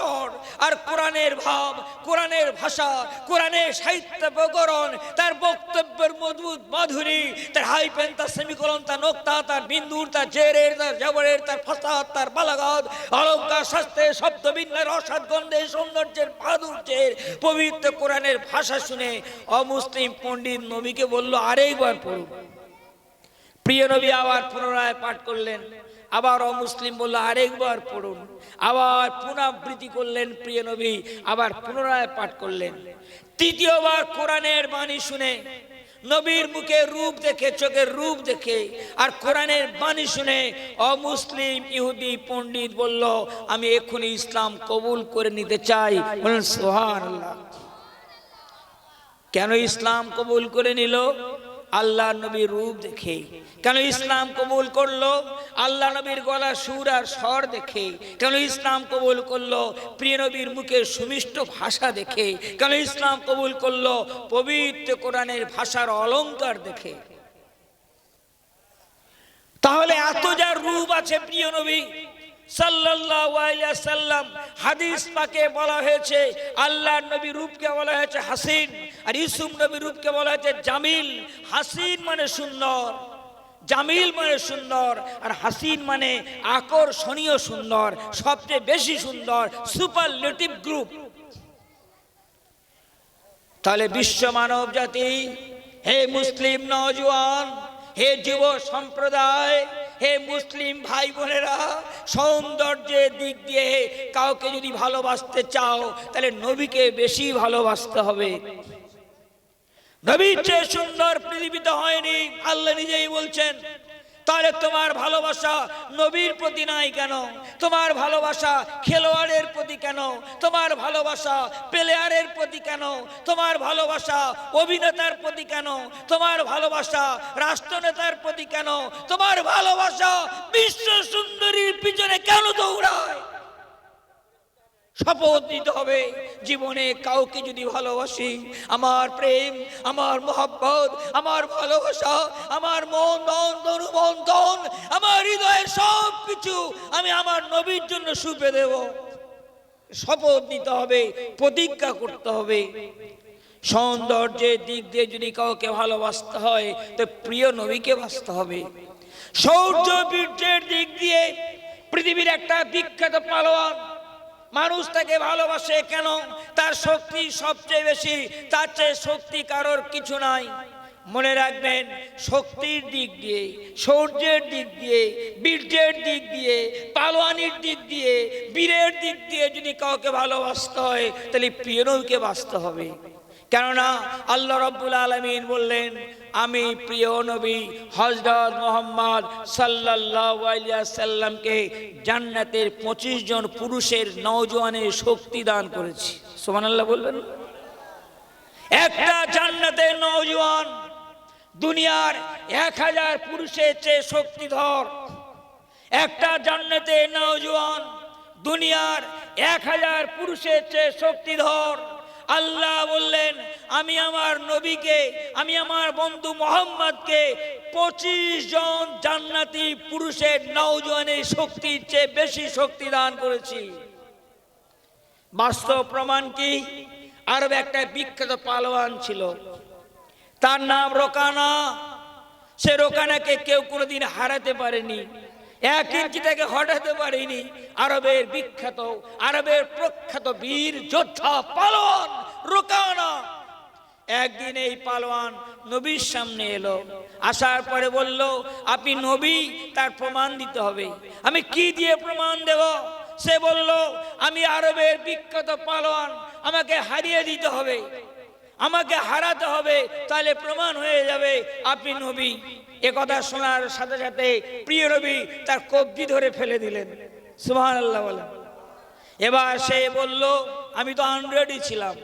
স্বর আর কোরআনের ভাব, কোরআনের ভাষা, কোরআনের সাহিত্য প্রকরণ, তার বক্তব্যের মজবুত মাধুরী, তার হাইপেন তার সেমিকলন, তার নোক্তা, তার বিন্দুর, তার জেরের, তার জবরের, তার ফাসাদ, তার বালাগাত অলঙ্কার, শাস্ত্রে শব্দবিন্যার অসাদ গন্ধে, সৌন্দর্যের, মাধুর্যের, পবিত্র কোরআনের ভাষা শুনে অমুসলিম পণ্ডিত নবীকে বলল, আরেকবার পড়ুন। প্রিয় নবী আবার পুনরায় পাঠ করলেন। আবার অমুসলিম বলল, আরেকবার পড়ুন। আবার পুনরাবৃত্তি করলেন প্রিয় নবী, আবার পুনরায় পাঠ করলেন। তৃতীয়বার কোরআনের বাণী শুনে নবীর মুখে রূপ দেখে, চোখের রূপ দেখে, আর কোরআনের বাণী শুনে অমুসলিম ইহুদি পণ্ডিত বলল, আমি এক্ষুনি ইসলাম কবুল করে নিতে চাই। সোহান কেন ইসলাম কবুল করে নিল? আল্লাহ নবীর রূপ দেখে। কেন ইসলাম কবুল করল? আল্লাহ নবীর গলা, সুর আর স্বর দেখে। কেন ইসলাম কবুল করল? প্রিয় নবীর মুখে সুমিষ্ট ভাষা দেখে। কেন ইসলাম কবুল করল? পবিত্র কোরআনের ভাষার অলংকার দেখে। তাহলে এত যার রূপ আছে প্রিয় নবী? সাল্লাম হাদিস পাকে বলা হয়েছে, আল্লাহর নবী রূপকে বলা হয়েছে হাসিন, আর ইউসুফ নবী রূপকে বলা হয়েছে জামিল। হাসিন মানে সুন্দর, জামিল মানে সুন্দর, আর হাসিন মানে আকর্ষণীয় সুন্দর, সবচেয়ে বেশি সুন্দর সুপারলেটিভ গ্রুপ তাহলে বিশ্ব মানব জাতি, হে মুসলিম নওজোয়ান, হে যুব সম্প্রদায় হে মুসলিম ভাই বোনেরা, সৌন্দর্যের দিক দিয়ে কাউকে যদি ভালোবাসতে চাও, তাহলে নবীকে বেশি ভালোবাসতে হবে। নবীর চেয়ে সুন্দর পৃথিবীতে হয়নি, আল্লাহ নিজেই বলছেন তাহলে তোমার ভালোবাসা নবীর প্রতি নাই কেন? তোমার ভালোবাসা খেলোয়াড়ের প্রতি কেন? তোমার ভালোবাসা প্লেয়ারের প্রতি কেন? তোমার ভালোবাসা অভিনেতার প্রতি কেন? তোমার ভালোবাসা রাষ্ট্রনেতার প্রতি কেন? তোমার ভালোবাসা বিশ্ব সুন্দরীর পিছনে কেন দৌড়ায়? শপথ নিতে হবে। জীবনে কাউকে যদি ভালোবাসি, আমার প্রেম, আমার মোহাব্বত, আমার ভালোবাসা, আমার মন দন তনুবন্ধন আমার হৃদয়ের সব কিছু আমি আমার নবীর জন্য সুপে দেব। শপথ নিতে হবে, প্রতিজ্ঞা করতে হবে। সৌন্দর্যের দিক দিয়ে যদি কাউকে ভালোবাসতে হয়, তো প্রিয় নবীকে বাঁচতে হবে। সৌর্য বীর্যের দিক দিয়ে পৃথিবীর একটা বিখ্যাত পালোয়ান মানুষ তাকে ভালোবাসে কেন? তার শক্তি সবচেয়ে বেশি, তার চেয়ে শক্তি কারোর কিছু নাই। মনে রাখবেন, শক্তির দিক দিয়ে শৌর্যের দিক দিয়ে, বীর্যের দিক দিয়ে, পালোয়ানির দিক দিয়ে, বীরের দিক দিয়ে যদি কাউকে ভালোবাসতে হয়, তাহলে প্রিয়নৌকে বাঁচতে হবে। কেননা আল্লাহ রব্বুল আলমিন বললেন আমি প্রিয় নবী হজরত মোহাম্মদ সাল্লামকে জান্নাতের পঁচিশ জন পুরুষের নওজোয়ানের শক্তি দান করেছি। সুবহানাল্লাহ বলবেন? একটা জান্নাতের নওজোয়ান দুনিয়ার এক হাজার পুরুষের চেয়ে শক্তিধর। একটা জান্নাতের নওজোয়ান দুনিয়ার এক হাজার পুরুষের চেয়ে শক্তিধর। আল্লাহ বললেন, আমি আমার নবীকে, আমি আমার বন্ধু মোহাম্মদকে পঁচিশ জন জান্নাতি পুরুষের নৌজওয়ানের শক্তির চেয়ে বেশি শক্তি দান করেছি। বাস্তব প্রমাণ কি? আরব একটা বিখ্যাত পালোয়ান ছিল। তার নাম রোকানা। সে রোকানাকে কেউ কোনোদিন হারাতে পারেনি। এক ইঞ্চি থেকে হটাতে পারেনি। আরবের বিখ্যাত, আরবের প্রখ্যাত বীর যোদ্ধা পালোয়ান রোকানা। একদিন এই পালোয়ান নবীর সামনে এলো, আসার পরে বলল, আপনি নবী, তার প্রমাণ দিতে হবে। আমি কি দিয়ে প্রমাণ দেব? সে বলল, আমি আরবের বিখ্যাত পালোয়ান, আমাকে হারিয়ে দিতে হবে। আমাকে হারাতে হবে, তাহলে প্রমাণ হয়ে যাবে আপনি নবী। এ কথা শোনার সাথে সাথে প্রিয় নবী তার কবজি ধরে ফেলে দিলেন। সুহান আল্লাহ বলেন। এবার সে বলল, আমি তো আনরেডি ছিলাম।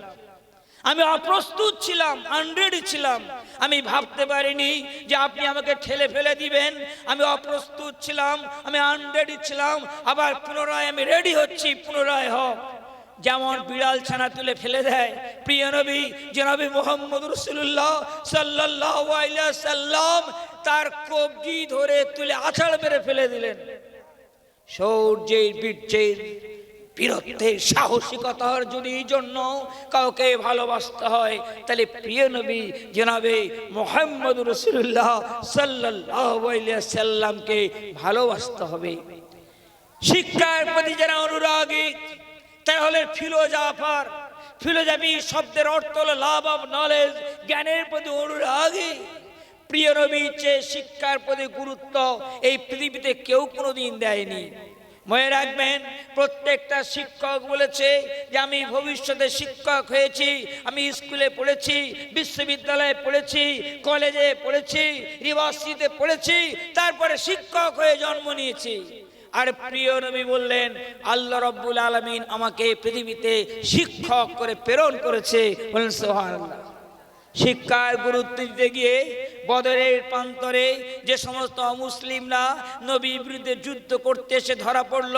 আমি অপ্রস্তুত ছিলাম আনরেডি ছিলাম। আমি ভাবতে পারিনি যে আপনি আমাকে ঠেলে ফেলে দিবেন। আমি অপ্রস্তুত ছিলাম, আমি আনরেডি ছিলাম। আবার পুনরায় আমি রেডি হচ্ছি, পুনরায় হোক যেমন বিড়াল ছানা তুলে ফেলে দেয়। প্রিয় নবী যে নবী মোহাম্মদ রসুল্লাহ সাল্লাহ সাল্লাম তার কবজি ধরে তুলে আছাড় মেরে ফেলে দিলেন। সৌর্যের বীর্যের বীরত্বের সাহসিকতার যদি জন্য কাউকে ভালোবাসতে হয়, তাহলে প্রিয় নবী জনাবে মোহাম্মদ রসুল্লাহ সাল্লাহ সাল্লামকে ভালোবাসতে হবে। শিক্ষার প্রতি যারা অনুরাগী তারা হলেন ফিলোজাফার ফিলোজাফি শব্দের অর্থ হলো লাভ অফ নলেজ জ্ঞানের প্রতি অনুরাগী। প্রিয় নবীর চেয়ে শিক্ষার প্রতি গুরুত্ব এই পৃথিবীতে কেউ কোনোদিন দেয়নি। মনে রাখবেন, প্রত্যেকটা শিক্ষক বলেছে যে, আমি ভবিষ্যতে শিক্ষক হয়েছি, আমি স্কুলে পড়েছি, বিশ্ববিদ্যালয়ে পড়েছি, কলেজে পড়েছি, ইউনিভার্সিটিতে পড়েছি, তারপরে শিক্ষক হয়ে জন্ম নিয়েছি। আর প্রিয় নবী বললেন, আল্লাহ রব্বুল আলমিন আমাকে পৃথিবীতে শিক্ষক করে প্রেরণ করেছে। বলেন সোহানাল্লাহ শিক্ষার গুরুত্ব দিতে গিয়ে বদরের প্রান্তরে যে সমস্ত অমুসলিমরা নবীর বিরুদ্ধে যুদ্ধ করতে এসে ধরা পড়ল,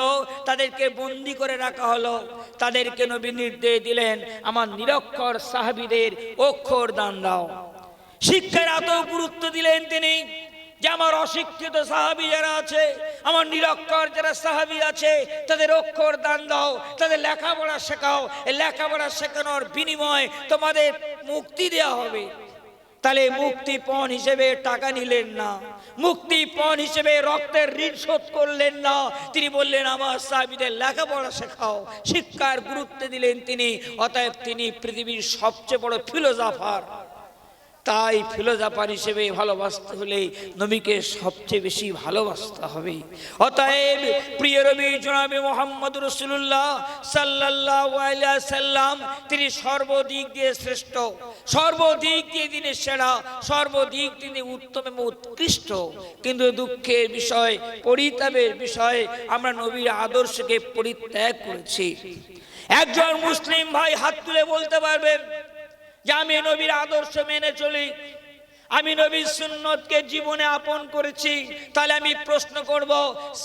তাদেরকে বন্দি করে রাখা হলো। তাদেরকে নবী নির্দেশ দিলেন, আমার নিরক্ষর সাহাবিদের অক্ষর দান দাও। শিক্ষার এত গুরুত্ব দিলেন তিনি যে আমার অশিক্ষিত সাহাবি যারা আছে, আমার নিরক্ষর যারা সাহাবি আছে, তাদের অক্ষর দান দাও, তাদের লেখাপড়া শেখাও। লেখাপড়া শেখানোর বিনিময় তোমাদের মুক্তি দেওয়া হবে। তাহলে মুক্তিপণ হিসেবে টাকা নিলেন না। মুক্তিপণ হিসেবে রক্তের ঋণ শোধ করলেন না। তিনি বললেন, আমার সাহাবিদের লেখাপড়া শেখাও। শিক্ষার গুরুত্ব দিলেন তিনি। অতএব তিনি পৃথিবীর সবচেয়ে বড় ফিলোজাফার তাই ফিলোজাফার হিসেবে ভালোবাসতে হলে নবীকে সবচেয়ে বেশি ভালোবাসতে হবে। অতএব প্রিয় রবি জনাবি মোহাম্মদ রসুল্লাহ সাল্লাহ সাল্লাম তিনি সর্বদিক দিয়ে শ্রেষ্ঠ, সর্বদিক দিয়ে তিনি সেরা, সর্বদিক তিনি উত্তম এবং উৎকৃষ্ট। কিন্তু দুঃখের বিষয়, পরিতাপের বিষয়, আমরা নবীর আদর্শকে পরিত্যাগ করেছি। একজন মুসলিম ভাই হাত তুলে বলতে পারবেন যে আমি নবীর আদর্শ মেনে চলি। আমি নবীর সুন্নতকে জীবনে আপন করেছি। তাহলে আমি প্রশ্ন করব,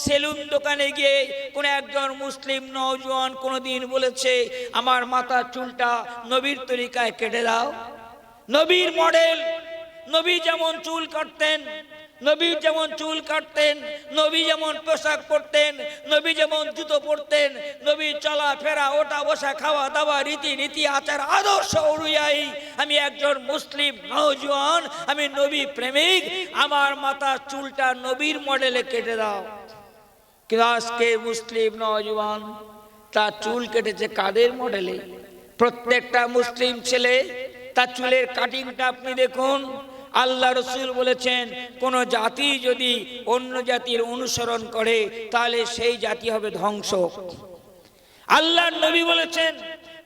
সেলুন দোকানে গিয়ে কোন একজন মুসলিম নওজোয়ান কোনোদিন বলেছে, আমার মাথা চুলটা নবীর তরিকায় কেটে দাও। নবীর মডেল নবী যেমন চুল কাটতেন, নবী যেমন চুল কাটতেন, নবী যেমন পোশাক পরতেন, নবী যেমন জুতো পরতেন, নবী চলা ফেরা ওটা বসা, খাওয়া দাওয়া রীতি নীতি আচার, আদর্শ অনুযায়ী আমি একজন মুসলিম নওজোয়ান, আমি নবী প্রেমিক, আমার মাথা চুলটা নবীর মডেলে কেটে দাও। আজকে মুসলিম নওজোয়ান, তার চুল কেটেছে কাদের মডেলে? প্রত্যেকটা মুসলিম ছেলে, তার চুলের কাটিংটা আপনি দেখুন আল্লাহ রসুল বলেছেন, কোন জাতি যদি অন্য জাতির অনুসরণ করে, তাহলে সেই জাতি হবে ধ্বংস। আল্লাহ নবী বলেছেন,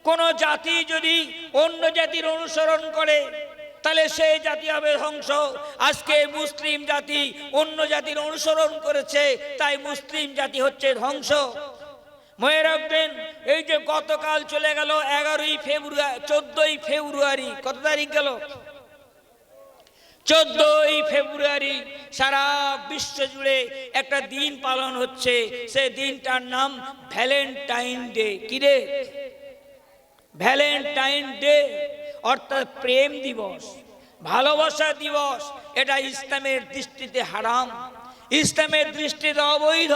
কোন জাতি যদি অন্য জাতির অনুসরণ করে, তাহলে সেই জাতি হবে ধ্বংস। আজকে মুসলিম জাতি অন্য জাতির অনুসরণ করেছে, তাই মুসলিম জাতি হচ্ছে ধ্বংস। মনে রাখবেন, এই যে গতকাল চলে গেল এগারোই ফেব্রুয়ারি চোদ্দই ফেব্রুয়ারি, কত তারিখ গেল? চোদ্দই ফেব্রুয়ারি সারা বিশ্ব জুড়ে একটা দিন পালন হচ্ছে। সে দিনটার নাম ভ্যালেন্টাইন ডে। কি রে? ভ্যালেন্টাইন ডে, অর্থাৎ প্রেম দিবস, ভালোবাসা দিবস, এটা ইসলামের দৃষ্টিতে হারাম। ইসলামের দৃষ্টিতে অবৈধ।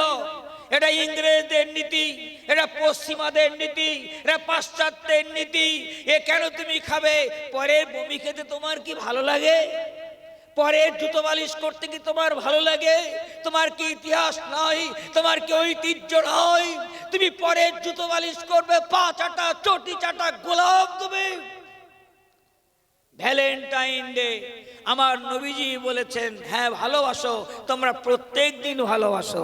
এটা ইংরেজদের নীতি, এটা পশ্চিমাদের নীতি, এটা পাশ্চাত্যের নীতি। এ কেন তুমি খাবে? পরে বমি খেতে তোমার কি ভালো লাগে? পরে জুতো বালিশ করতে কি তোমার ভালো লাগে? তোমার কি ইতিহাস নয় তোমার কি ঐতিহ্য নয় তুমি পরে জুতো বালিশ করবে, পা চাটা, চটি চাটা, গোলাপ তুমি। ভ্যালেন্টাইন ডে, আমার নবীজি বলেছেন হ্যাঁ ভালোবাসো, তোমরা প্রত্যেক দিন ভালোবাসো।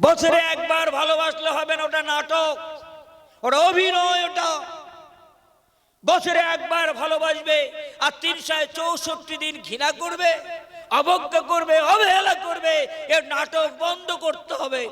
বছরে একবার ভালোবাসলে হবে না, ওটা নাটক। ওটা অভিনয়, ওটা বছরে একবার ভালোবাসবে আর তিনশো চৌষট্টি দিন ঘৃণা করবে, অবজ্ঞা করবে, অবহেলা করবে, এর নাটক বন্ধ করতে হবে।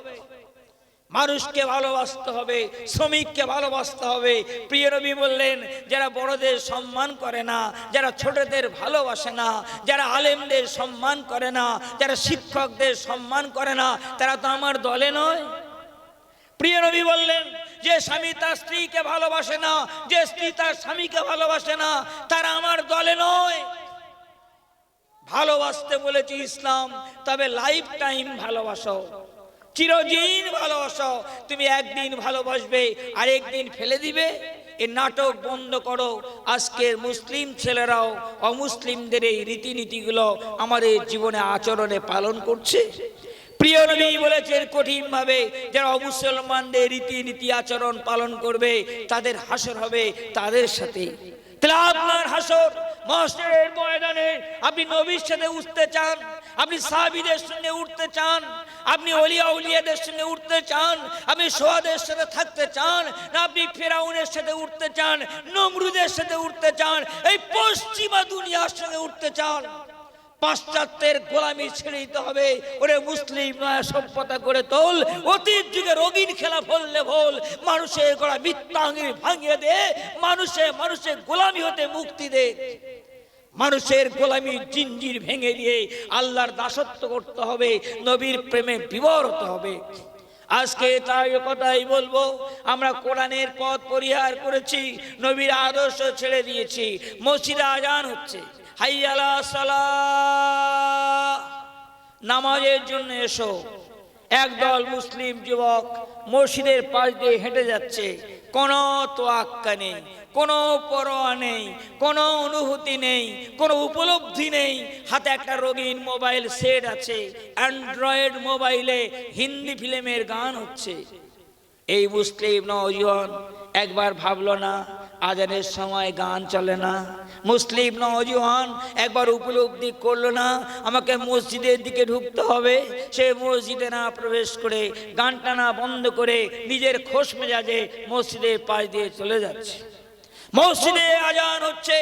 মানুষকে ভালোবাসতে হবে, শ্রমিককে ভালোবাসতে হবে। প্রিয় রবি বললেন, যারা বড়দের সম্মান করে না, যারা ছোটদের ভালোবাসে না, যারা আলেমদের সম্মান করে না, যারা শিক্ষকদের সম্মান করে না, তারা তো আমার দলে নয়। প্রিয় নবী বললেন যে স্বামী তার স্ত্রীকে ভালোবাসে না, যে স্ত্রী তার স্বামীকে ভালোবাসে না, তারা আমার দলে নয়। ভালোবাসতে বলেছি ইসলাম, তবে লাইফ টাইম ভালোবাসো। চিরদিন ভালোবাসো। তুমি একদিন ভালোবাসবে আর একদিন ফেলে দিবে। এ নাটক বন্ধ করো। আজকের মুসলিম ছেলেরাও অমুসলিমদের এই রীতিনীতিগুলো আমাদের জীবনে আচরণে পালন করছে। প্রিয় নবী বলেছেন কঠিন ভাবে যারা অমুসলমানদের রীতিনীতি আচরণ পালন করবে, তাদের হাসর হবে তাদের সাথে। হাসর আপনি উঠতে চান, আপনি সঙ্গে উঠতে চান, আপনি অলিয়া সঙ্গে উঠতে চান, আপনি সোহাদের সাথে থাকতে চান আপনি ফেরাউনের সাথে উঠতে চান, নমরুদের সাথে উঠতে চান, এই পশ্চিমা দুনিয়ার সঙ্গে উঠতে চান। পাশ্চাত্যের গোলামি ছেড়ে দিতে হবে। ওরে মুসলিম সভ্যতা করে তোল। অতীত যুগে রোগীর খেলা ফললে ভোল। মানুষের গোড়া মিথ্যাঙ্গি ভাঙিয়ে দে। মানুষে মানুষের গোলামি হতে মুক্তি দে। মানুষের গোলামি জিঞ্জির ভেঙে দিয়ে আল্লাহর দাসত্ব করতে হবে। নবীর প্রেমে বিবর হতে হবে। আজকে তাই কথাই বলব। আমরা কোরআনের পথ পরিহার করেছি। নবীর আদর্শ ছেড়ে দিয়েছি। মসজিদে আজান হচ্ছে। হাইয়ালা সালা। নামাজের জন্য এসো। একদল মুসলিম যুবক মসজিদের পাশ দিয়ে হেঁটে যাচ্ছে। কোনো তোয়াক্কা নেই, কোনো পরোয়া নেই, কোনো অনুভূতি নেই, কোনো উপলব্ধি নেই। হাতে একটা রঙিন মোবাইল সেট আছে। অ্যান্ড্রয়েড মোবাইলে হিন্দি ফিল্মের গান হচ্ছে। এই মুসলিম নওজোয়ান একবার ভাবলো না আজানের সময় গান চলে না। মুসলিম নজওয়ান একবার উপলব্ধি করল না, আমাকে মসজিদের দিকে ঢুকতে হবে। সে মসজিদে না প্রবেশ করে, গানটা না বন্ধ করে নিজের খোশ মেজাজে মসজিদের পাশ দিয়ে চলে যাচ্ছে। মসজিদে আজান হচ্ছে,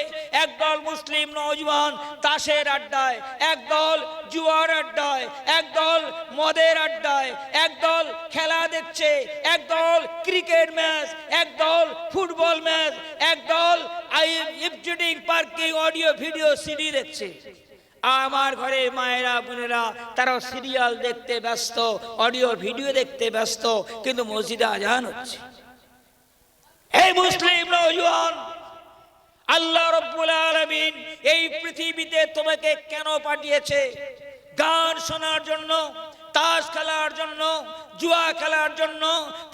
একদল মুসলিম নওজওয়ান তাসের আড্ডায়, একদল জুয়ার আড্ডায়, একদল মদের আড্ডায়, একদল খেলা দেখছে, একদল ক্রিকেট ম্যাচ, একদল ফুটবল ম্যাচ, একদল ইফজুডিং পার্কিং অডিও, ভিডিও, সিডি দেখছে। আমার ঘরে মায়েরা, বোনেরা তারা সিরিয়াল দেখতে ব্যস্ত, অডিও, ভিডিও দেখতে ব্যস্ত, কিন্তু মসজিদে আজান হচ্ছে। এই মুসলিম নওজোয়ান আল্লাহ রব্বুল আলামিন এই পৃথিবীতে তোমাকে কেন পাঠিয়েছে? গান শোনার জন্য, তাস খেলার জন্য, জুয়া খেলার জন্য,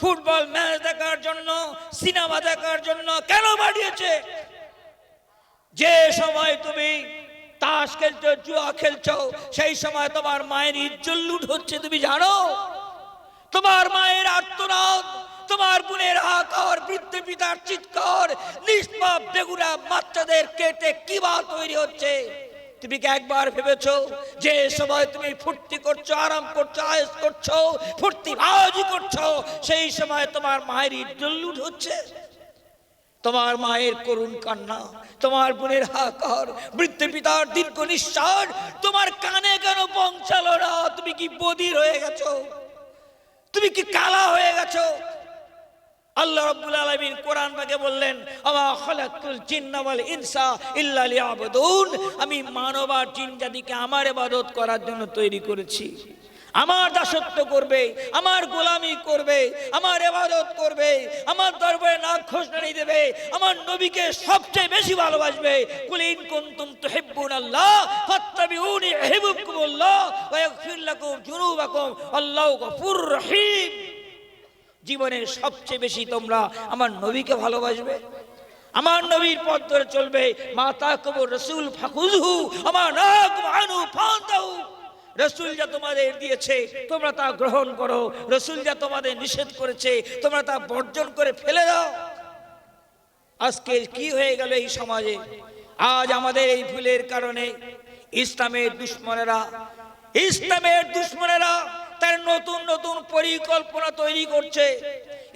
ফুটবল ম্যাচ দেখার জন্য, সিনেমা দেখার জন্য কেন পাঠিয়েছে? যে সময় তুমি তাস খেলছো, জুয়া খেলছো, সেই সময় তোমার মায়ের ইজ্জত লুট হচ্ছে, তুমি জানো? তোমার মায়ের আত্মনাদ তোমার বোনের হাকার বৃদ্ধ পিতার চিৎকার। নিষ্পাপ বেগুনা বাচ্চাদের কেটে কিবা তৈরি হচ্ছে? তুমি কি একবার ভেবেছো যে সময় তুমি ফুর্তি করছ, আরাম করছ, আয়েস করছ, ফুর্তি বাজি করছ, সেই সময় তোমার মায়ের ইজ্জত লুট হচ্ছে? তোমার মায়ের করুণ কান্না, তোমার বোনের হাকার বৃদ্ধ পিতার দীর্ঘ নিঃশ্বাস, তোমার কানে কেন পৌঁছালো না? তুমি কি বদির হয়ে গেছো? তুমি কি কালা হয়ে গেছো? আল্লাহ রাব্বুল আলামিন কোরআন পাকে বললেন আমা জিন্না ওয়াল ইনসা ইল্লা লিয়াবুদুন। আমি মানব আর জিন জাতিকে আমার ইবাদত করার জন্য তৈরি করেছি। আমার দাসত্ব করবে, আমার গোলামি করবে, আমার এবাদত করবে, আমার দরবারে নাক খোঁজনানি দেবে, আমার নবীকে সবচেয়ে বেশি ভালোবাসবে। কুল ইন কুনতুম তুহিব্বুন আল্লাহ, ফাত্তাবিউনি ইউহিব্বুকুমুল্লাহ ওয়া ইয়াগফির লাকুম যুনুবাকুম। আল্লাহু গফুর রহিম। জীবনের সবচেয়ে বেশি তোমরা আমার নবীকে ভালোবাসবে। আমার নবীর পথ ধরে চলবে। মাতা কবর রসুল ফাকুজহু আমার নাক মানু ফান্তাহু। রসুল যা তোমাদের দিয়েছে, তোমরা তা গ্রহণ করো। রসুল যা তোমাদের নিষেধ করেছে, তোমরা তা বর্জন করে ফেলে দাও। আজকে কি হয়ে গেল এই সমাজে? আজ আমাদের এই ভুলের কারণে ইসলামের দুশ্মনেরা ইসলামের দুশ্মনেরা তার নতুন নতুন পরিকল্পনা তৈরি করছে।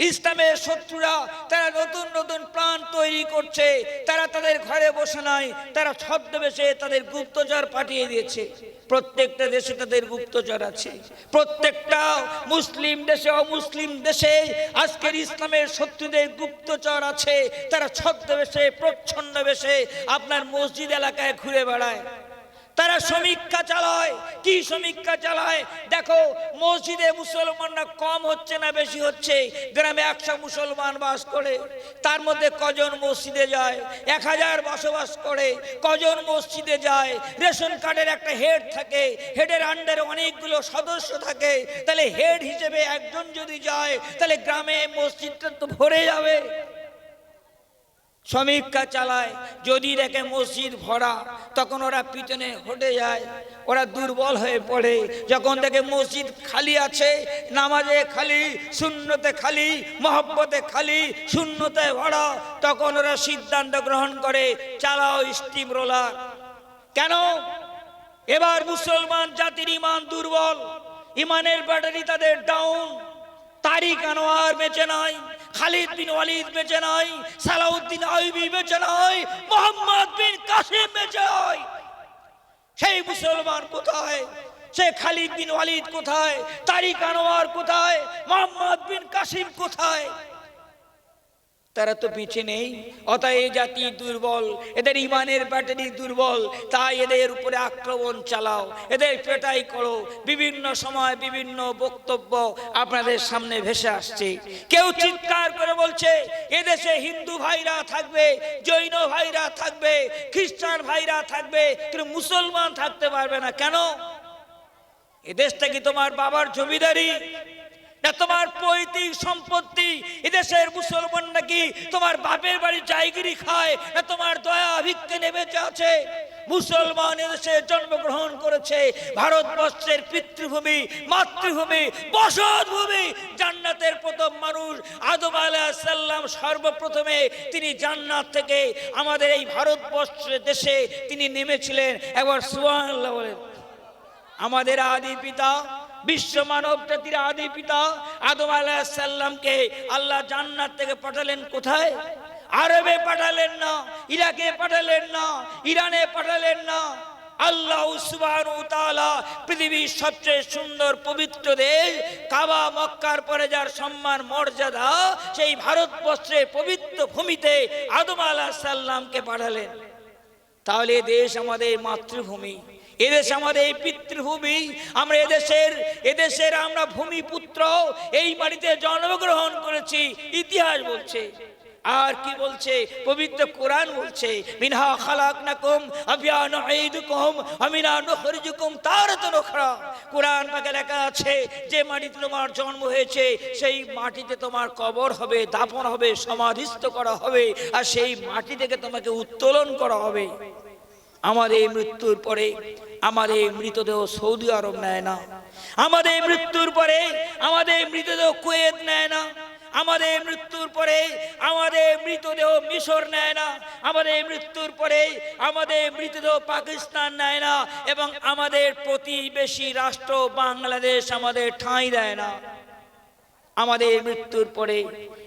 ইসলামের শত্রুরা তারা নতুন নতুন প্রাণ তৈরি করছে। তারা তাদের ঘরে বসে নাই, তারা ছদ্মবেশে তাদের গুপ্তচর পাঠিয়ে দিয়েছে। প্রত্যেকটা দেশে তাদের গুপ্তচর আছে। প্রত্যেকটা মুসলিম দেশে, অমুসলিম দেশে আজকের ইসলামের শত্রুদের গুপ্তচর আছে। তারা ছদ্মবেশে প্রচ্ছন্ন বেশে আপনার মসজিদ এলাকায় ঘুরে বেড়ায়। তারা সমীক্ষা চালায়। কি সমীক্ষা চালায়? দেখো, মসজিদে মুসলমানরা কম হচ্ছে না বেশি হচ্ছে? গ্রামে একশো মুসলমান বাস করে। তার মধ্যে কজন মসজিদে যায়? এক হাজার বসবাস করে। কজন মসজিদে যায়? রেশন কার্ডের একটা হেড থাকে। হেডের আন্ডারে অনেকগুলো সদস্য থাকে। তাহলে হেড হিসেবে একজন যদি যায়, তাহলে গ্রামে মসজিদটা তো ভরে যাবে। সমীক্ষা চালায়, যদি দেখে মসজিদ ভরা, তখন ওরা পিছনে হটে যায়, ওরা দুর্বল হয়ে পড়ে। যখন দেখে মসজিদ খালি আছে, নামাজে খালি শূন্যতে খালি, মহব্বতে খালি শূন্যতে ভরা, তখন ওরা সিদ্ধান্ত গ্রহণ করে, চালাও স্টিম রোলার। কেন? এবার মুসলমান জাতির ইমান দুর্বল ইমানের ব্যাটারি তাদের ডাউন তারিক আনোয়ার বেঁচে নাই, খালিদ বিন ওয়ালিদ বেঁচে নাই, সালাউদ্দিন আইবি বেঁচে নাই, মোহাম্মদ বিন কাসিম বেঁচে সেই মুসলমান কোথায়? সে খালিদ বিন ওয়ালিদ কোথায়? তারিক আনোয়ার কোথায়? মোহাম্মদ বিন কাসিম কোথায়? তারা তো বেঁচে নেই। অতএব এই জাতি দুর্বল, এদের ইমানের ব্যাটারি দুর্বল, তাই এদের উপরে আক্রমণ চালাও, এদের পেটাই করো। বিভিন্ন সময় বিভিন্ন বক্তব্য আপনাদের সামনে ভেসে আসছে। কেউ চিৎকার করে বলছে, এদেশে হিন্দু ভাইরা থাকবে, জৈন ভাইরা থাকবে, খ্রিস্টান ভাইরা থাকবে, কিন্তু মুসলমান থাকতে পারবে না। কেন? এদেশটা কি তোমার বাবার জমিদারি। তোমার পৈতৃক সম্পত্তি এদেশের মুসলমান নাকি তোমার বাপের বাড়ি জায়গিরি খায়, না তোমার দয়া ভিক্ষে নেমেছে আছে মুসলমান এদেশে জন্মগ্রহণ করেছে, ভারতবর্ষের পিতৃভূমি, মাতৃভূমি, বসতভূমি, জান্নাতের প্রথম মানুষ আদম সাল্লাম সর্বপ্রথমে তিনি জান্নাত থেকে আমাদের এই ভারতবর্ষের দেশে তিনি নেমেছিলেন। একবার সুবহানাল্লাহ বলেন। আমাদের আদি পিতা বিশ্ব মানব জাতির আদি পিতা আদম সাল্লামকে আল্লাহ জান্নাত থেকে পাঠালেন কোথায়? আরবে পাঠালেন না, ইরাকে পাঠালেন না, ইরানে পাঠালেন না। আল্লাহ পৃথিবীর সবচেয়ে সুন্দর পবিত্র দেশ কাবা, মক্কার পরে যার সম্মান, মর্যাদা, সেই ভারতবর্ষের পবিত্র ভূমিতে আদম আলাহ সাল্লামকে পাঠালেন। তাহলে দেশ আমাদের মাতৃভূমি এদেশ আমাদের পিতৃভূমি আমরা এদেশের এদেশের আমরা ভূমিপুত্র। এই বাড়িতে জন্মগ্রহণ করেছি। ইতিহাস বলছে। আর কি বলছে? পবিত্র কোরআন বলছে। মিনহা খালাকনাকুম আবিয়া নুঈদুকুম আমিনা নুখরিজুকুম তারাতান উখরা। কোরআন পাকে লেখা আছে, যে মাটিতে তোমার জন্ম হয়েছে, সেই মাটিতে তোমার কবর হবে, দাফন হবে, সমাধিস্থ করা হবে, আর সেই মাটি থেকে তোমাকে উত্তোলন করা হবে। আমাদের এই মৃত্যুর পরে আমাদের এই মৃতদেহ সৌদি আরব নেয় না। আমাদের মৃত্যুর পরে আমাদের মৃতদেহ কুয়েত নেয় না। আমাদের মৃত্যুর পরে আমাদের মৃতদেহ মিশর নেয় না। আমাদের মৃত্যুর পরে আমাদের মৃতদেহ পাকিস্তান নেয় না এবং আমাদের প্রতিবেশী রাষ্ট্র বাংলাদেশ আমাদের ঠাঁই দেয় না। আমাদের মৃত্যুর পরে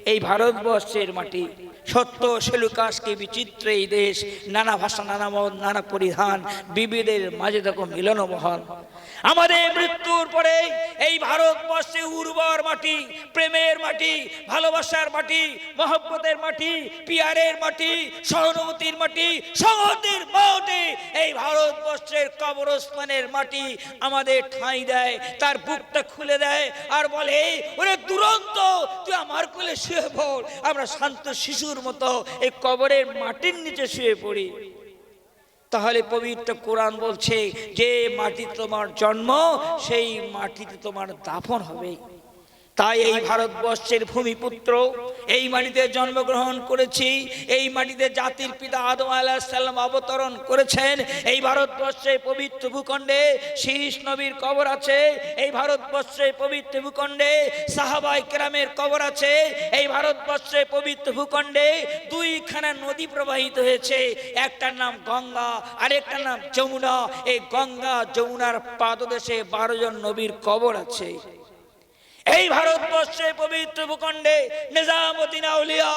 এই ভারতবর্ষের মাটি সত্য সেলুকাসকে বিচিত্র এই দেশ, নানা ভাষা, নানা মত, নানা পরিধান, বিবিদের মাঝে তখন মিলন মহান আমাদের মৃত্যুর পরে এই ভারতবর্ষে উর্বর মাটি, প্রেমের মাটি, ভালোবাসার মাটি, মহব্বতের মাটি, পিয়ারের মাটি, সহানুভূতির মাটি, সংহতির মাটি, এই ভারতবর্ষের কবরস্থানের মাটি আমাদের ঠাঁই দেয়, তার বুকটা খুলে দেয় আর বলে, ওরে দুরন্ত, তুই আমার কোলে শুয়ে পড়, আমরা শান্ত শিশুর মতো এই কবরের মাটির নিচে শুয়ে পড়ি। তাহলে পবিত্র কোরআন বলছে যে মাটি তোমার জন্ম সেই মাটিতে তোমার দাফন হবে। তাই এই ভারতবর্ষের ভূমিপুত্র, এই মাটিতে জন্মগ্রহণ করেছি, এই মাটিতে জাতির পিতা আদম আলাহিসাল্লাম অবতরণ করেছেন, এই ভারতবর্ষে পবিত্র ভূখণ্ডে শীষ নবীর কবর আছে, এই ভারতবর্ষে পবিত্র ভূখণ্ডে সাহাবাই কেরামের কবর আছে, এই ভারতবর্ষে পবিত্র ভূখণ্ডে দুইখানা নদী প্রবাহিত হয়েছে, একটার নাম গঙ্গা, আরেকটার নাম যমুনা, এই গঙ্গা যমুনার পাদদেশে বারো জন নবীর কবর আছে। এই ভারতবর্ষে পবিত্র ভূখণ্ডে নিজামুদ্দিন আউলিয়া,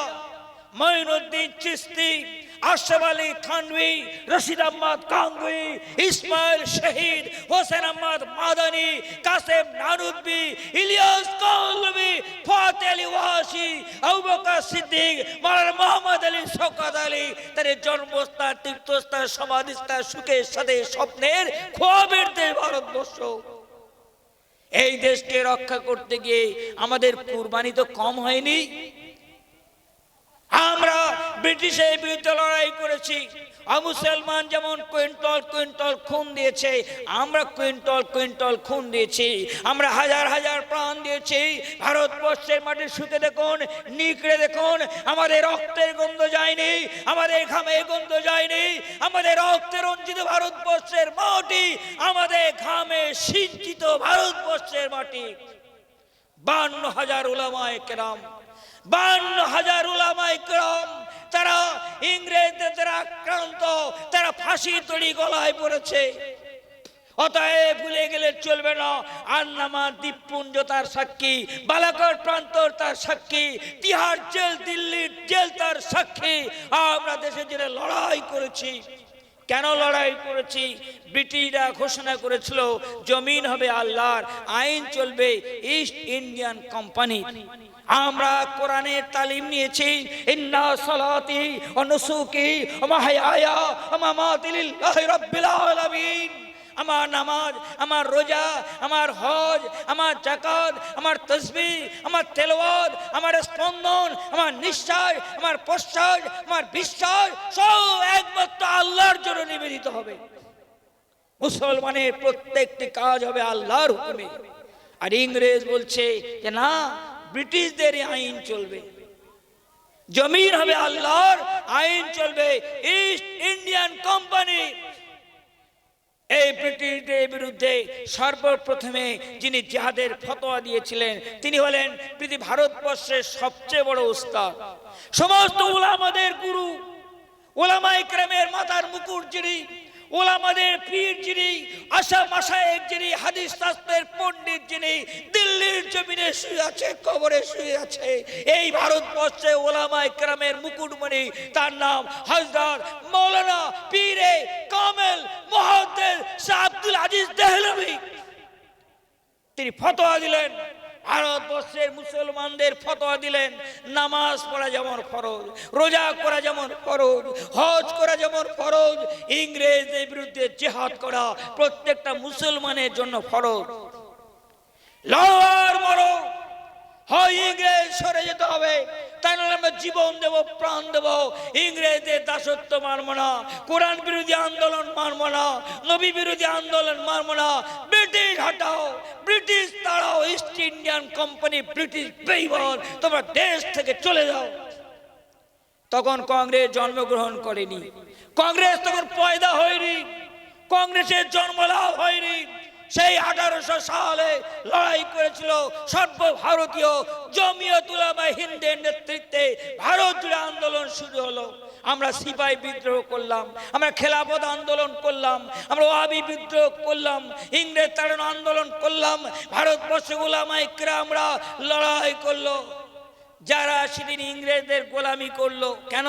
মঈনুদ্দিন চিস্তি আশরাফ আলী থানভি রশিদ আহমদ গাঙ্গুই ইসমাইল শহীদ, হোসেন আহমদ মাদানি, কাসেম নানুদ্দি ইলিয়াস কৌলবি ফাতে আলী ওয়াসি আবু সিদ্দিক, মাওলানা মোহাম্মদ আলী শওকত আলী। তার জন্মস্থান, তীর্থস্থান, সমাধিস্থান, সুখের সাথে স্বপ্নের খোয়াবের দেশ ভারতবর্ষ। এই দেশকে রক্ষা করতে গিয়ে আমাদের কুরবানি তো কম হয়নি। আমরা ব্রিটিশের বিরুদ্ধে লড়াই করেছি। মুসলমান যেমন কুইন্টল কুইন্টল খুন দিয়েছে, আমরা কুইন্টল কুইন্টল খুন দিয়েছি, আমরা হাজার হাজার প্রাণ দিয়েছি। ভারতবর্ষের মাটির শুকে দেখুন, নিকড়ে দেখুন, আমাদের রক্তের গন্ধ যায়নি, আমাদের ঘামে গন্ধ যায়নি, আমাদের রক্তে রঞ্জিত ভারতবর্ষের মাটি, আমাদের ঘামে সিঞ্চিত ভারতবর্ষের মাটি। বান্ন হাজার ওলামায় কেরাম, বান্ন হাজার ওলামায় কেরাম তারা ইংরেজদের দ্বারা আক্রান্ত, তারা ফাঁসি তড়ি গলায় পড়েছে। অতএব ভুলে গেলে চলবে না। আন্নামান দ্বীপপুঞ্জ তার সাক্ষী, বালাকট প্রান্তর তার সাক্ষী, তিহার জেল, দিল্লির জেল তার সাক্ষী। আমরা দেশে জেলে লড়াই করেছি, কেন লড়াই করেছি? ব্রিটিশরা ঘোষণা করেছিল, জমিন হবে আল্লাহর, আইন চলবে ইস্ট ইন্ডিয়ান কোম্পানি আমরা কোরআনের তালিম নিয়েছি, ইন্না সালাতি ওয়া নুসুকি ওয়া মাহইয়ায়া ওয়া মামাতি লিল্লাহি রাব্বিল আলামিন। আমার নামাজ, আমার রোজা, আমার হজ, আমার জাকাত আমার তসবি আমার তেলওয়াত, আমার স্পন্দন, আমার নিঃশ্বাস আমার প্রশ্বাস আমার বিশ্বাস, সব একমাত্র আল্লাহর জন্য নিবেদিত হবে। মুসলমানের প্রত্যেকটি কাজ হবে আল্লাহর হুকুমে। আর ইংরেজ বলছে যে, না ব্রিটিশদের আইন চলবে। জমির হবে আল্লাহর আইন চলবে। ইস্ট ইন্ডিয়ান কোম্পানি এই ব্রিটিশদের বিরুদ্ধে সর্বপ্রথমে যিনি জিহাদের ফতোয়া দিয়েছিলেন, তিনি হলেন পৃথিবী ভারতবর্ষের সবচেয়ে বড় উস্তাদ। সমস্ত ওলামাদের গুরু ওলামা ইকরামের মাথার মুকুট যিনি ওলামাদের পীর যিনি, আশা মাসায়েক যিনি, হাদিস শাস্ত্রের পণ্ডিত যিনি, দিল্লির জমিনে শুয়ে আছে, কবরে শুয়ে আছে। এই ভারতবর্ষে ওলামা ইকরামের মুকুটমণি, তার নাম হজরত মৌলানা পীরে কামেল মহাদ্দের শাহ আব্দুল আজিজ দেহলভি। তিনি ফতোয়া দিলেন ভারতবর্ষের মুসলমানদের ফতোয়া দিলেন, নামাজ পড়া যেমন ফরজ, রোজা করা যেমন ফরজ, হজ করা যেমন ফরজ, ইংরেজদের বিরুদ্ধে জেহাদ করা প্রত্যেকটা মুসলমানের জন্য ফরজ। হয় ইংরেজ সরে যেতে হবে, তাই নাহলে আমরা জীবন দেব, প্রাণ দেব, ইংরেজদের দাসত্ব মানব না, কোরআন বিরোধী আন্দোলন মানব না, নবী বিরোধী আন্দোলন মানব ব্রিটিশ হটাও, ব্রিটিশ তাড়াও ইস্ট ইন্ডিয়ান কোম্পানি ব্রিটিশ বেইমান, তোমরা দেশ থেকে চলে যাও। তখন কংগ্রেস জন্মগ্রহণ করেনি। কংগ্রেস তখন পয়দা হয়নি। কংগ্রেসের জন্মলাভ হয়নি। সেই আঠারোশো সালে লড়াই করেছিল সর্বভারতীয় জমিয়তুলামা হিন্দের নেতৃত্বে ভারত জুড়ে আন্দোলন শুরু হলো। আমরা সিপাই বিদ্রোহ করলাম, আমরা খেলাফত আন্দোলন করলাম, আমরা ওয়াবি বিদ্রোহ করলাম, ইংরেজ তাড়ানো আন্দোলন করলাম, ভারতবর্ষে ওলামা ইকরা আমরা লড়াই করল। যারা সেদিন ইংরেজদের গোলামি করল, কেন?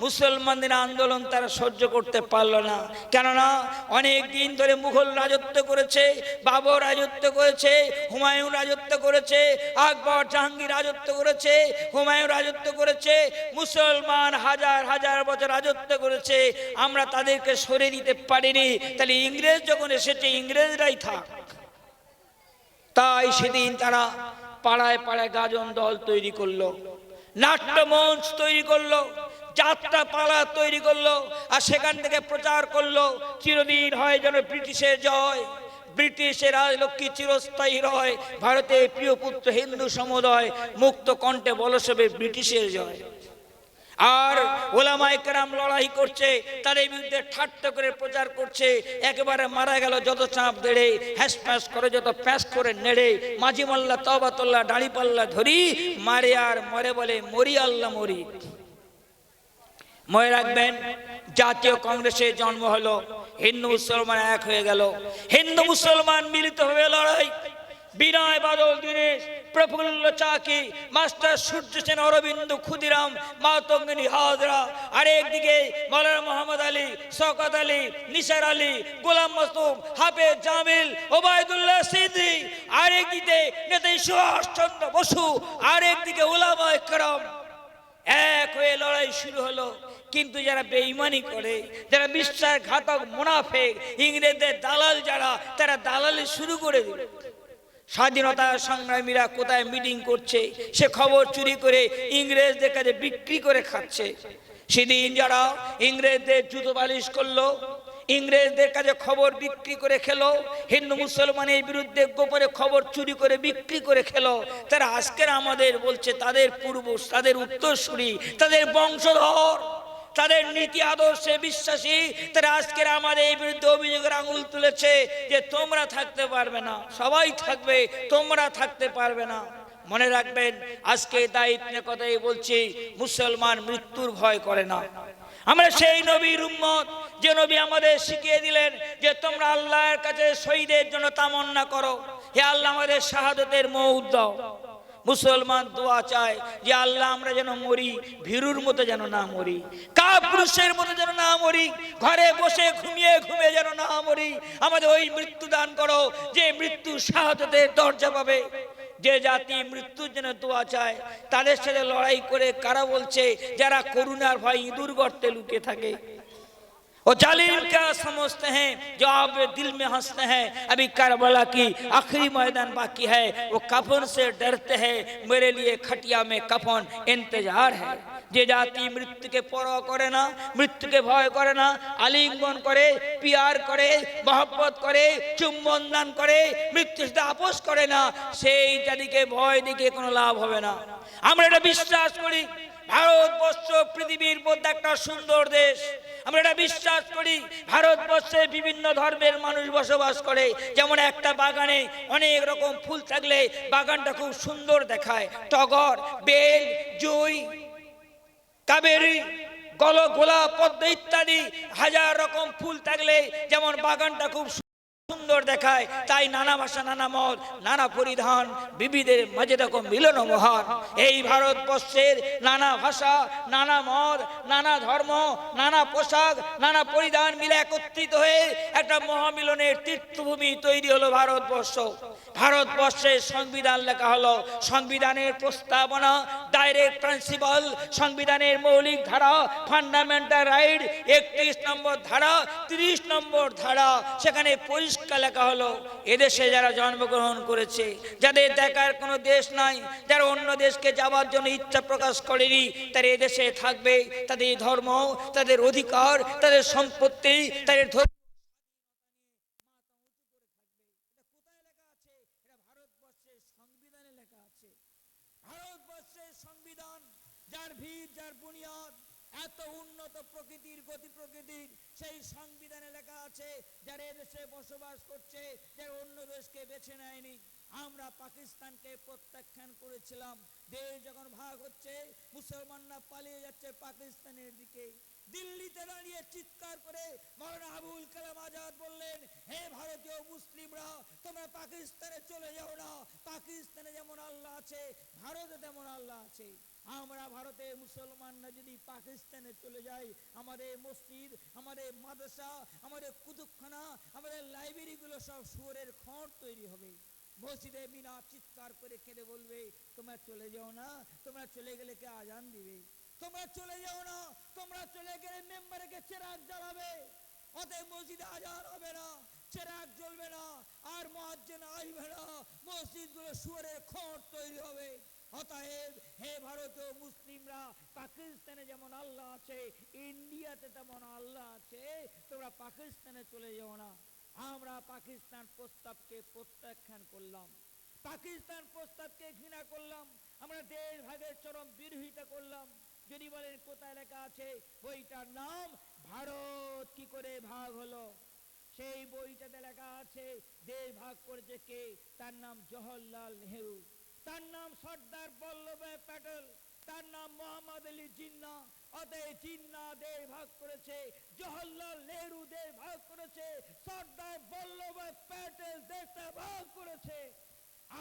মুসলমানদের আন্দোলন তারা সহ্য করতে পারল না। কেননা, অনেক দিন ধরে মুঘল রাজত্ব করেছে, বাবর রাজত্ব করেছে, হুমায়ুন রাজত্ব করেছে, আকবর জাহাঙ্গীর রাজত্ব করেছে, হুমায়ুন রাজত্ব করেছে, মুসলমান হাজার হাজার বছর রাজত্ব করেছে, আমরা তাদেরকে সরে দিতে পারিনি। তাহলে ইংরেজ যখন এসেছে, ইংরেজরাই থাক। তাই সেদিন তারা পাড়ায় পাড়ায় গাজন দল তৈরি করল, নাট্যমঞ্চ তৈরি করল, যাত্রা পাড়া তৈরি করল, আর সেখান থেকে প্রচার করল, চিরদিন হয় যেন ব্রিটিশের জয়। ব্রিটিশের রাজলক্ষ্মী চিরস্থায়ী রয়, ভারতের প্রিয় পুত্র হিন্দু সমুদয় মুক্ত কণ্ঠে বলসবে ব্রিটিশের জয়। আর ওলামা একরাম লড়াই করছে তার তাদের বিরুদ্ধে ঠাট্টা করে প্রচার করছে, একেবারে মারা গেল যত চাপ দেড়ে হ্যাস প্যাস করে যত প্যাস করে নেড়ে, মাঝি মাল্লা তবাতল্লা দাড়ি পাল্লা ধরি, মারে আর মরে বলে, মরি আল্লাহ মরি। মনে রাখবেন, জাতীয় কংগ্রেসে জন্ম হলো, হিন্দু মুসলমান এক হয়ে গেল। হিন্দু মুসলমান মিলিত হয়ে লড়াই, বিনয় বাদল, দীনেশ প্রফুল্ল চাকি, মাস্টার সূর্য সেন, অরবিন্দ ক্ষুদিরাম, মাতঙ্গিনী হাজরা আরেকদিকে মৌলানা মোহাম্মদ আলী, শওকত আলী, নিসার আলী, গোলাম মস্তুম হাফেজ জামিল, ওবায়দুল্লাহ সিদ্দি আরেকদিকে নেতাজি সুভাষচন্দ্র বসু আরেকদিকে ওলামা একরাম। এক হয়ে লড়াই শুরু হলো। কিন্তু যারা বেঈমানি করে, যারা বিশ্বাসঘাতক মুনাফেক, ইংরেজদের দালাল যারা, তারা দালালি শুরু করে দিল। স্বাধীনতা সংগ্রামীরা কোথায় মিটিং করছে, সে খবর চুরি করে ইংরেজদের কাছে বিক্রি করে খাচ্ছে। সেদিন যারা ইংরেজদের জুতো বালিশ করল, ইংরেজদের কাছে খবর বিক্রি করে খেলো, হিন্দু মুসলমানের বিরুদ্ধে গোপনে খবর চুরি করে বিক্রি করে খেলো, তারা আজকের আমাদের বলছে, তাদের পূর্ব তাদের উত্তরসূরি, তাদের বংশধর। তাদের নীতি আদর্শে বিশ্বাসী, তারা আজকের আমাদের এই বিরুদ্ধে অভিযোগের আঙুল তুলেছে যে তোমরা থাকতে পারবে না, সবাই থাকবে, তোমরা থাকতে পারবে না। মনে রাখবেন, আজকে দায়িত্বের কথাই বলছি, মুসলমান মৃত্যুর ভয় করে না। আমরা সেই নবীর উম্মত, যে নবী আমাদের শিখিয়ে দিলেন যে তোমরা আল্লাহর কাছে শহীদের জন্য তামন্না করো। হে আল্লাহ, আমাদের শাহাদতের মৌদ দাও। মুসলমান দোয়া চায় যে আল্লাহ আমরা যেন মরি, ভীরুর মতো যেন না মরি, কাপুরুষের মতো যেন না মরি, ঘরে বসে ঘুমিয়ে ঘুমিয়ে যেন না মরি। আমাদের ওই মৃত্যু দান করো, যে মৃত্যু শাহাদতের দরজা পাবে। যে জাতি মৃত্যুর জন্য দোয়া চায়, তাদের সাথে লড়াই করে কারা বলছে, যারা করুণার ভয় ইঁদুর গর্তে লুকে থাকে। वो जालिम क्या समझते हैं जो आप दिल में हंसते हैं अभी करबला की आखिरी मैदान बाकी है वो कफन से डरते हैं मेरे लिए खटिया में कफन इंतजार है যে জাতি মৃত্যুকে পরোয়া করে না মৃত্যুকে ভয় করে না আলিঙ্গন করে পিয়ার করে মহব্বত করে চুম্বন দান করে মৃত্যুর সাথে আপোষ করে না সেই জাতিকে ভয় দিকে কোনো লাভ হবে না আমরা এটা বিশ্বাস করি ভারতবর্ষ পৃথিবীর মধ্যে একটা সুন্দর দেশ। আমরা এটা বিশ্বাস করি ভারতবর্ষে বিভিন্ন ধর্মের মানুষ বসবাস করে। যেমন একটা বাগানে অনেক রকম ফুল থাকলে বাগানটা খুব সুন্দর দেখায়। টগর, বেল, জুই, কাবেরি, গল, গোলাপ, পদ্ম ইত্যাদি হাজার রকম ফুল থাকলে যেমন বাগানটা খুব সুন্দর দেখায়। তাই নানা ভাষা, নানা মত, নানা পরিধান বিবিধের মাঝে রকম মিলন মহান। এই ভারতবর্ষের নানা ভাষা, নানা মত, নানা ধর্ম, নানা পোশাক, নানা পরিধান মিলে একত্রিত হয়ে একটা মহামিলনের তীর্থভূমি তৈরি হলো ভারতবর্ষ। ভারতবর্ষের সংবিধান লেখা হলো সংবিধানের প্রস্তাবনা ডাইরেক্ট প্রিন্সিপাল সংবিধানের মৌলিক ধারা ফান্ডামেন্টাল রাইট একত্রিশ নম্বর ধারা, তিরিশ নম্বর ধারা। সেখানে পরিষ্কার লেখা হলো। এদেশে যারা জন্মগ্রহণ করেছে, যাদের দেখার কোনো দেশ নাই, যারা অন্য দেশকে যাওয়ার জন্য ইচ্ছা প্রকাশ করেনি, তারা এদেশে থাকবে। তাদের ধর্ম, তাদের অধিকার, তাদের সম্পত্তি, তাদের যার ভিত যার বুনিয়াদ এত উন্নত প্রকৃতির গতি প্রকৃতির সেই সংবিধানে লেখা আছে, যারা দেশে বসবাস করছে, যারা অন্য দেশকে বেছে নেয়নি। আমরা পাকিস্তানকে প্রত্যাখ্যান করেছিলাম। দেশ যখন ভাগ হচ্ছে, মুসলমানরা পালিয়ে যাচ্ছে পাকিস্তানের দিকে। দিল্লিতে দাঁড়িয়ে চিৎকার করে মৌলানা আবুল কালাম আজাদ বললেন, হে ভারতীয় মুসলিমরা, তোমরা পাকিস্তানে চলে যাও না। পাকিস্তানে যেমন আল্লাহ আছে, ভারতে তেমন আল্লাহ আছে। আমরা ভারতের মুসলমানরা যদি পাকিস্তানে চলে যাই, আমাদের মসজিদ, আমাদের মাদ্রাসা, আমাদের কুতুবখানা, আমাদের লাইব্রেরিগুলো সব সুরের খড় তৈরি হবে। মসজিদে মিনা চিৎকার করে কেঁদে বলবে, তোমরা চলে যাও না, তোমরা চলে গেলে কে আজান দিবে? তোমরা চলে যাও না, তোমরা চলে গেলে মেম্বারকে চেরাগ জ্বালাবে? অতএব মসজিদে আজান হবে না, চেরাগ জ্বলবে না, আর মহাজ্জেন আসবে না। মসজিদগুলো সুরের খড় তৈরি হবে। অতএব হে ভারতীয় মুসলিমরা, পাকিস্তানে যেমন আল্লাহ আছে, ইন্ডিয়াতে তেমন আল্লাহ আছে, তোমরা পাকিস্তানে চলে যাও না। আমরা পাকিস্তান প্রস্তাবকে প্রত্যাখ্যান করলাম। পাকিস্তান প্রস্তাবকে ঘৃণা করলাম। আমরা দেশ ভাগের চরম বিরোধিতা করলাম। যদি বলেন কোথায় লেখা আছে, বইটার নাম ভারত কি করে ভাগ হলো? সেই বইটাতে লেখা আছে, দেশ ভাগ করেছে কে? তার নাম জওহরলাল নেহরু। তার নাম সর্দার বল্লভভাই প্যাটেল, তার নাম মোহাম্মদ আলী জিন্না। অতএব জিন্না দেশ ভাগ করেছে, জওহরলাল নেহরু দেশ ভাগ করেছে, সর্দার বল্লভভাই প্যাটেল দেশটা ভাগ করেছে।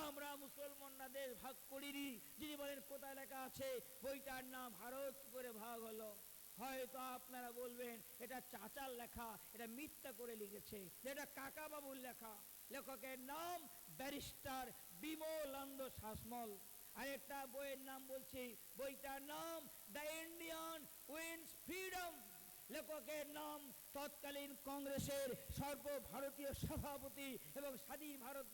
আমরা মুসলমানরা বাংলাদেশ ভাগ করিনি। যিনি বলেন, কোথায় লেখা আছে? বইটার নাম ভারত করে ভাগ হলো। হয়তো আপনারা বলবেন, এটা চাচার লেখা, এটা মিথ্যা করে লিখেছে, এটা কাকা বাবুর লেখা। লেখকের নাম ব্যারিস্টার বিমলানন্দ শাসমল আরেকটা বইয়ের নাম বলছি, বইটার নাম দ্য ইন্ডিয়ান উইন্স ফ্রিডম। লেখকের নাম তৎকালীন কংগ্রেসের সর্বভারতীয় সভাপতি এবং স্বাধীন ভারত